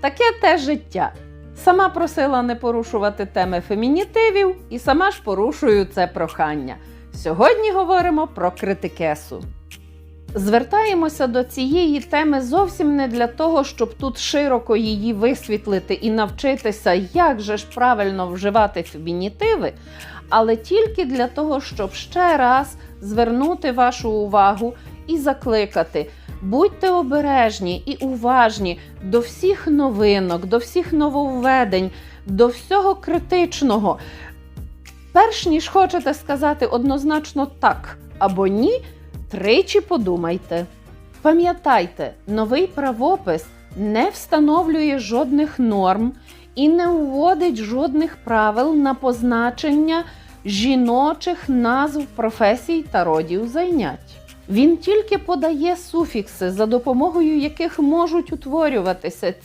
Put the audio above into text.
Таке те життя. Сама просила не порушувати теми фемінітивів і сама ж порушую це прохання. Сьогодні говоримо про критикесу. Звертаємося до цієї теми зовсім не для того, щоб тут широко її висвітлити і навчитися, як же ж правильно вживати фемінітиви, але тільки для того, щоб ще раз звернути вашу увагу і закликати. Будьте обережні і уважні до всіх новинок, до всіх нововведень, до всього критичного. Перш ніж хочете сказати однозначно так або ні, тричі подумайте. Пам'ятайте, новий правопис не встановлює жодних норм і не вводить жодних правил на позначення жіночих назв професій та родів зайнять. Він тільки подає суфікси, за допомогою яких можуть утворюватися